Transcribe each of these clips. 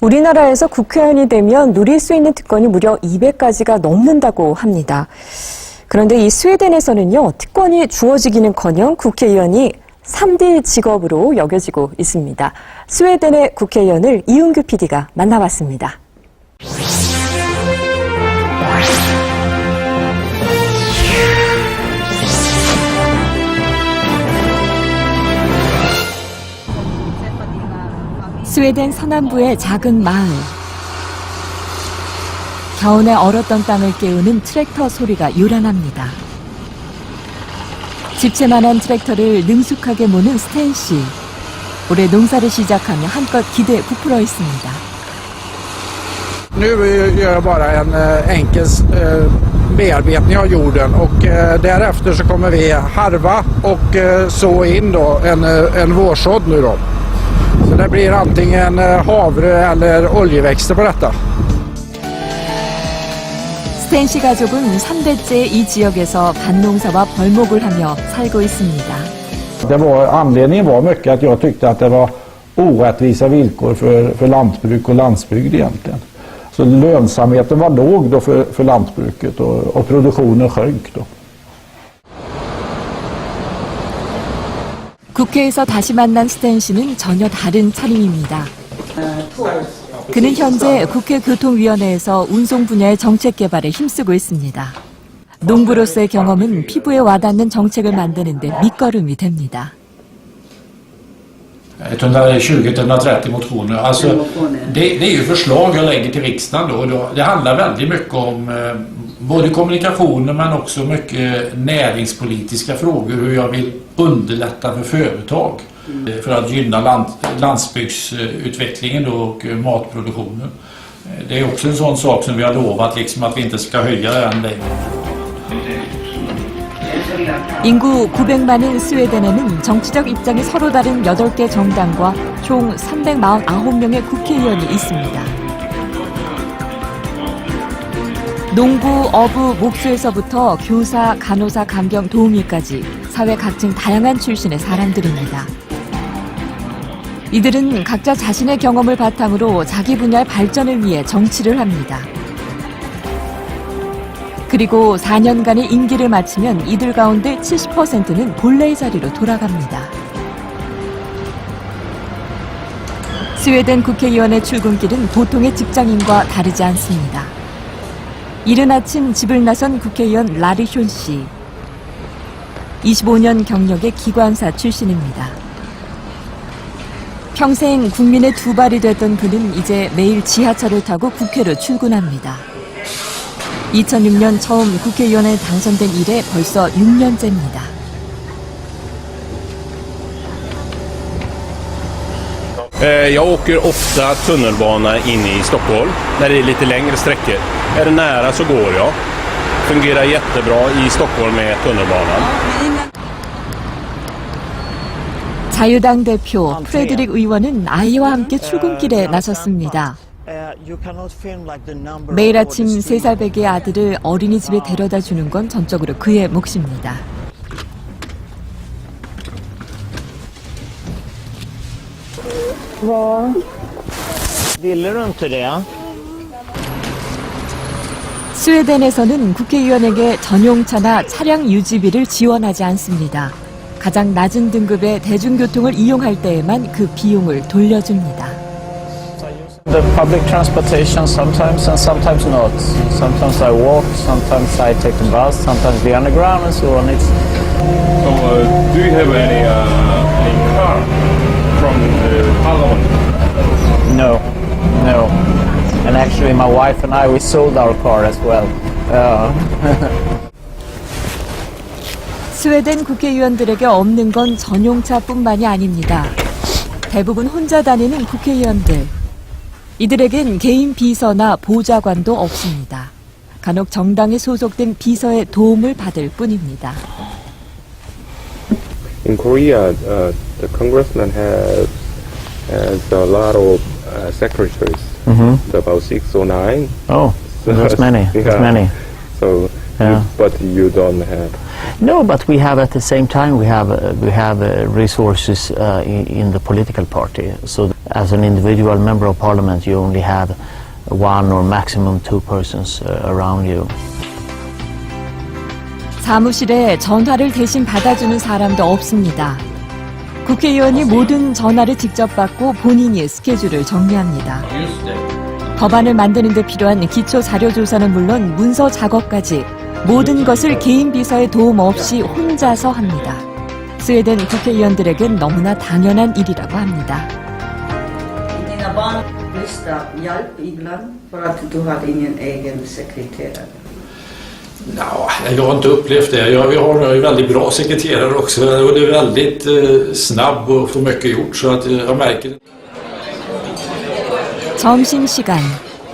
우리나라에서 국회의원이 되면 누릴 수 있는 특권이 무려 200가지가 넘는다고 합니다. 그런데 이 스웨덴에서는요, 특권이 주어지기는 커녕 국회의원이 3대 직업으로 여겨지고 있습니다. 스웨덴의 국회의원을 이은규 PD가 만나봤습니다. 스웨덴 서남부의 작은 마을. 겨우내 얼었던 땅을 깨우는 트랙터 소리가 요란합니다. 집채만한 트랙터를 능숙하게 모는 스탠 씨. 올해 농사를 시작하며 한껏 기대에 부풀어 있습니다. Eh, eh, eh, eh, eh. Så det blir antingen eh, havre eller oljeväxter på detta. 스탠 씨 가족은 3대째 이 지역에서 밭농사와 벌목을 하며 살고 있습니다. Det var, anledningen var mycket att jag tyckte att det var orättvisa villkor för, för lantbruk och landsbygd egentligen. Så lönsamheten var låg då för, för lantbruket och, och produktionen sjönk då. 국회에서 다시 만난 스탠 씨는 전혀 다른 차림입니다. 그는 현재 국회 교통위원회에서 운송 분야의 정책 개발에 힘쓰고 있습니다. 농부로서의 경험은 피부에 와닿는 정책을 만드는 데 밑거름이 됩니다. 120-130 motioner. Alltså, det, det är ju förslag jag lägger till riksdagen då. och då. Det handlar väldigt mycket om eh, både kommunikationer men också mycket näringspolitiska frågor. Hur jag vill underlätta för företag eh, för att gynna land, landsbygdsutvecklingen då och eh, matproduktionen. Eh, Det är också en sån sak som vi har lovat liksom att vi inte ska höja den längre. 인구 900만인 스웨덴에는 정치적 입장이 서로 다른 8개 정당과 총 349명의 국회의원이 있습니다. 농부, 어부, 목수에서부터 교사, 간호사, 간병, 도우미까지 사회 각층 다양한 출신의 사람들입니다. 이들은 각자 자신의 경험을 바탕으로 자기 분야의 발전을 위해 정치를 합니다. 그리고 4년간의 임기를 마치면 이들 가운데 70%는 본래의 자리로 돌아갑니다. 스웨덴 국회의원의 출근길은 보통의 직장인과 다르지 않습니다. 이른 아침 집을 나선 국회의원 라리쇼 씨. 25년 경력의 기관사 출신입니다. 평생 국민의 두 발이 됐던 그는 이제 매일 지하철을 타고 국회로 출근합니다. 2006년 처음 국회의원에 당선된 이래 벌써 6년째입니다. Jag åker ofta tunnelbana in i Stockholm när det är lite längre sträckor. Är det nära så går jag. Fungerar jättebra i Stockholm med tunnelbanan. 자유당 대표 프레드릭 의원은 아이와 함께 출근길에 나섰습니다. 매일 아침 세살 배기의 아들을 어린이집에 데려다 주는 건 전적으로 그의 몫입니다. Ville du inte det? 스웨덴에서는 국회의원에게 전용차나 차량 유지비를 지원하지 않습니다. 가장 낮은 등급의 대중교통을 이용할 때에만 그 비용을 돌려줍니다. The public transportation sometimes and sometimes not. Sometimes I walk, sometimes I take the bus, sometimes the underground and so on. It's So, uh, do you have any, uh, any car from the parliament? No, no. And actually my wife and I, we sold our car as well. Uh, 스웨덴 국회의원들에게 없는 건 전용차뿐만이 아닙니다. 대부분 혼자 다니는 국회의원들. 이들에겐 개인 비서나 보좌관도 없습니다. 간혹 정당에 소속된 비서의 도움을 받을 뿐입니다. In Korea, uh, the congressman has has a lot of uh, secretaries, about six or nine. oh, So- that's many. That's yeah. many. So Yeah. but you don't have. No, but we have at the same time we have uh, we have uh, resources uh, in, in the political party. So as an individual member of parliament, you only have one or maximum two persons uh, around you. 사무실에 전화를 대신 받아주는 사람도 없습니다. 국회의원이 모든 전화를 직접 받고 본인이 스케줄을 정리합니다. 법안을 만드는 데 필요한 기초 자료 조사는 물론 문서 작업까지 모든 것을 개인 비서의 도움 없이 혼자서 합니다. 스웨덴 국회의원들에겐 너무나 당연한 일이라고 합니다. Dina barn visste hjälp ibland för att du hade ingen egen sekreterare. Ja, jag har inte upplevt det. Jag, jag har en väldigt bra sekreterare också och det är väldigt eh, snabb och får mycket gjort så att eh, jag märker 점심시간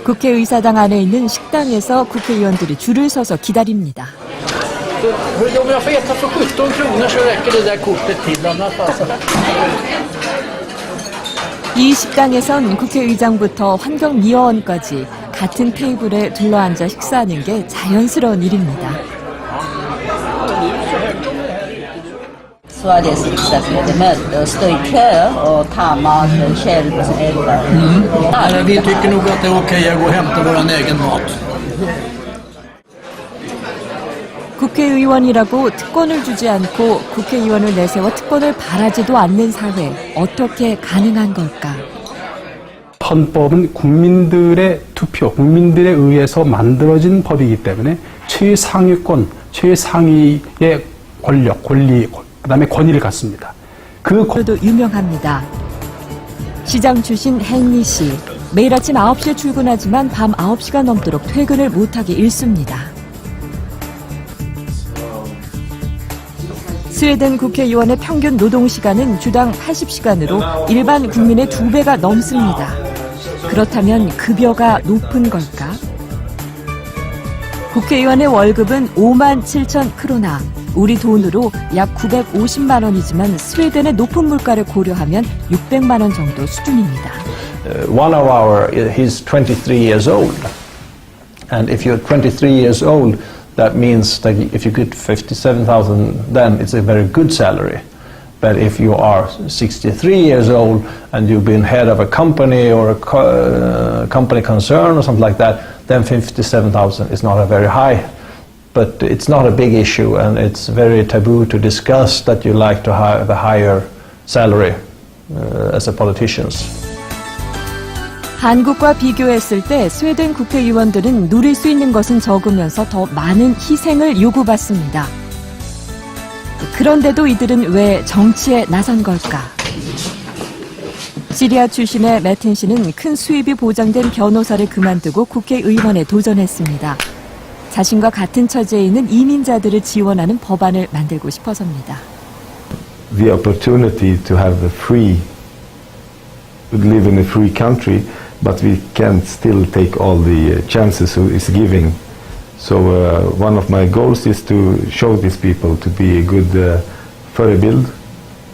국회의사당 안에 있는 식당에서 국회의원들이 줄을 서서 기다립니다. Om jag får äta för 17 kronor så räcker det där kortet till. Annars alltså. 이 식당에선 국회의장부터 환경미화원까지 같은 테이블에 둘러앉아 식사하는 게 자연스러운 일입니다. Sveriges riksdagsledamöter stå i kö och ta maten själv på sin egen Vi tycker nog att det är okej att gå och hämta vår egen mat. 국회의원이라고 특권을 주지 않고 국회의원을 내세워 특권을 바라지도 않는 사회 어떻게 가능한 걸까? 헌법은 국민들의 투표, 국민들에 의해서 만들어진 법이기 때문에 최상위권, 최상위의 권력, 권리, 그다음에 권위를 갖습니다. 그 권- 도 유명합니다. 시장 출신 헨리 씨. 매일 아침 9시에 출근하지만 밤 9시가 넘도록 퇴근을 못하게 일습니다. 스웨덴 국회의원의 평균 노동 시간은 주당 80시간으로 일반 국민의 두 배가 넘습니다. 그렇다면 급여가 높은 걸까? 국회의원의 월급은 5만 7천 크로나, 우리 돈으로 약 950만 원이지만 스웨덴의 높은 물가를 고려하면 600만 원 정도 수준입니다. Uh, one of our, he's 23 years old. And if you're 23 years old, that means that if you get 57,000, then it's a very good salary. But if you are 63 years old and you've been head of a company or a co- uh, company concern or something like that, then 57,000 is not a very high. But it's not a big issue and it's very taboo to discuss that you like to have a higher salary uh, as a politicians. 한국과 비교했을 때 스웨덴 국회의원들은 누릴 수 있는 것은 적으면서 더 많은 희생을 요구받습니다. 그런데도 이들은 왜 정치에 나선 걸까? 시리아 출신의 매틴 씨는 큰 수입이 보장된 변호사를 그만두고 국회의원에 도전했습니다. 자신과 같은 처지에 있는 이민자들을 지원하는 법안을 만들고 싶어서입니다. the opportunity to have a free, live in a free country, but we can still take all the uh, chances is giving. So uh, one of my goals is to show these people to be a good uh, förebild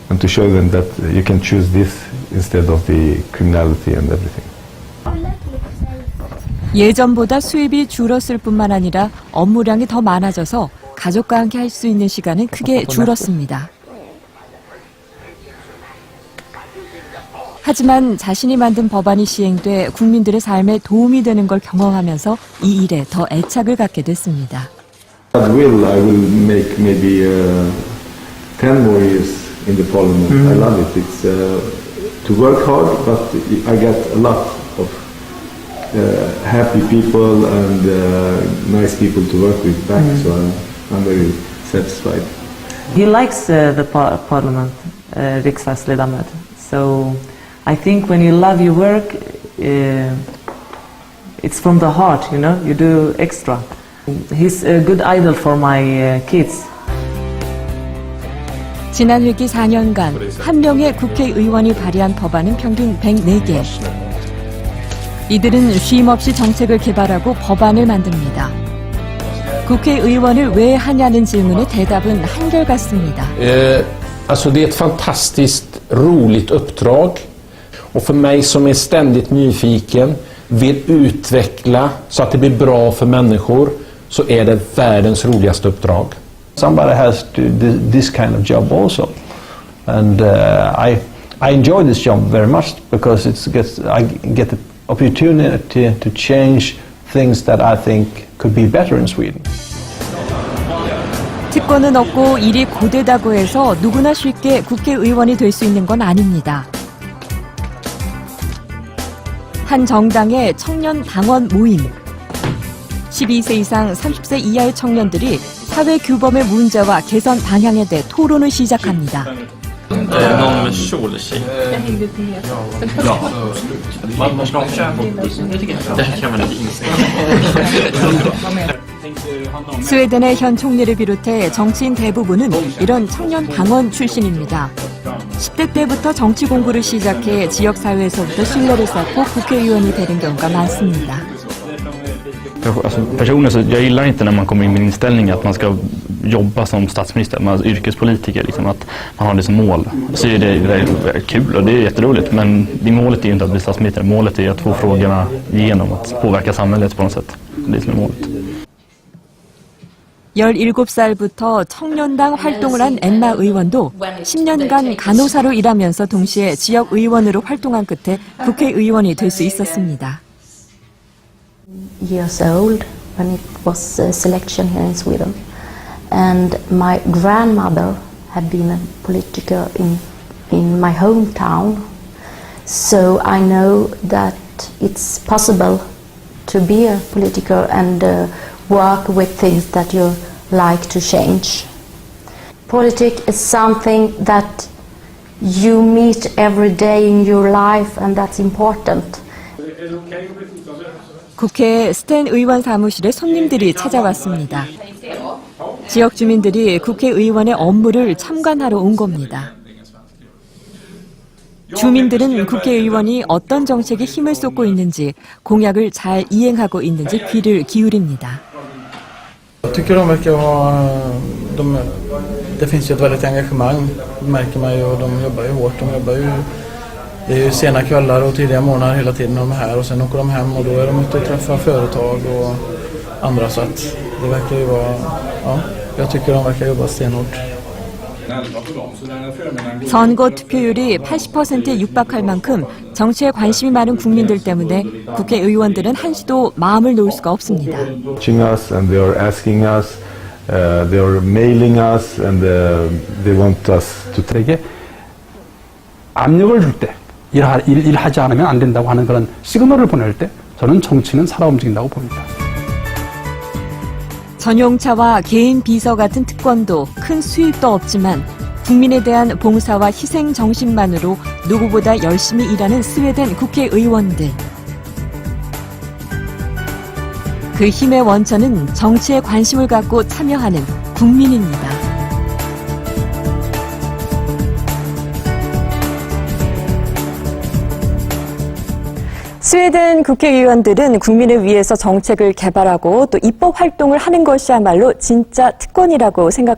and to show them that you can choose this instead of the criminality and everything. 예전보다 수입이 줄었을 뿐만 아니라 업무량이 더 많아져서 가족과 함께 할 수 있는 시간은 크게 줄었습니다. 하지만 자신이 만든 법안이 시행돼 국민들의 삶에 도움이 되는 걸 경험하면서 이 일에 더 애착을 갖게 됐습니다. God will, I will make maybe uh, 10 more years in the parliament. I love it. It's uh, to work hard, but I get a lot of uh, happy people and uh, nice people to work with back, so I'm, I'm very satisfied. He likes uh, the par- parliament, uh, riksdagsledamot. So I think when you love your work, uh, it's from the heart, you know, you do extra. He's a good idol for my uh, kids. 지난 회기 4년간 한 명의 국회의원이 발의한 법안은 평균 104개. 이들은 쉼 없이 정책을 개발하고 법안을 만듭니다. 국회의원을 왜 하냐는 질문에 대답은 한결같습니다. Eh, alltså det är ett fantastiskt roligt uppdrag. Och för mig som är ständigt nyfiken, vill utveckla så att det blir bra för människor, så är det världens roligaste uppdrag. Somebody has to do this kind of job also. And uh, I, I enjoy this job very much because it's gets, I get the opportunity to change things that I think could be better in Sweden. 특권은 없고 일이 고되다고 해서 누구나 쉽게 국회의원이 될 수 있는 건 아닙니다. 한 정당의 청년 당원 모임. 12세 이상 30세 이하의 청년들이 사회 규범의 문제와 개선 방향에 대해 토론을 시작합니다. Någon med kjoltjej? Ja. Man måste ha Det kan man inte inse. 스웨덴의 현 총리를 비롯해 정치인 대부분은 이런 청년 당원 출신입니다. 10대 때부터 정치 공부를 시작해 지역사회에서부터 신뢰를 쌓고 국회의원이 되는 경우가 많습니다. Alltså, personligen så jag gillar inte när man kommer in med inställningen att man ska jobba som statsminister, man, yrkespolitiker, liksom, att man har det som mål. Så är det, är kul och det är jätteroligt men det målet är ju inte att bli statsminister, målet är att få frågorna igenom, att påverka samhället på något sätt. Det är som är målet. 17살부터 청년당 활동을 한 엠마 의원도 10년간 간호사로 일하면서 동시에 지역 의원으로 활동한 끝에 국회의원이 될 수 있었습니다. Years old when it was a selection here in Sweden. And my grandmother had been a politiker in, in my hometown. So I know that it's possible to be a politiker and uh, work with things that you like to change. Politics is something that you meet every day in your life and that's important. 국회 스탠 의원 사무실에 손님들이 찾아왔습니다. 지역 주민들이 국회의원의 업무를 참관하러 온 겁니다. 주민들은 국회의원이 어떤 정책에 힘을 쏟고 있는지, 공약을 잘 이행하고 있는지 귀를 기울입니다. Jag tycker de verkar ha... De, det finns ju ett väldigt engagemang, det märker man ju. Och de jobbar ju hårt. De jobbar ju, det är ju sena kvällar och tidiga morgnar hela tiden de är här. Och sen åker de hem och då är de ute och träffar företag och andra. Så att det verkar ju vara... Ja, jag tycker de verkar jobba stenhårt. 선거 투표율이 80%에 육박할 만큼 정치에 관심이 많은 국민들 때문에 국회의원들은 한시도 마음을 놓을 수가 없습니다. us and they are asking us, uh, they are mailing us, and uh, they want us to take. 압력을 줄 때 일하, 일, 일하지 않으면 안 된다고 하는 그런 시그널을 보낼 때 저는 정치는 살아 움직인다고 봅니다. 전용차와 개인 비서 같은 특권도 큰 수입도 없지만 국민에 대한 봉사와 희생 정신만으로 누구보다 열심히 일하는 스웨덴 국회의원들. 그 힘의 원천은 정치에 관심을 갖고 참여하는 국민입니다. 스웨덴 국회의원들은 국민을 위해서 정책을 개발하고 또 입법 활동을 하는 것이야말로 진짜 특권이라고 생각합니다.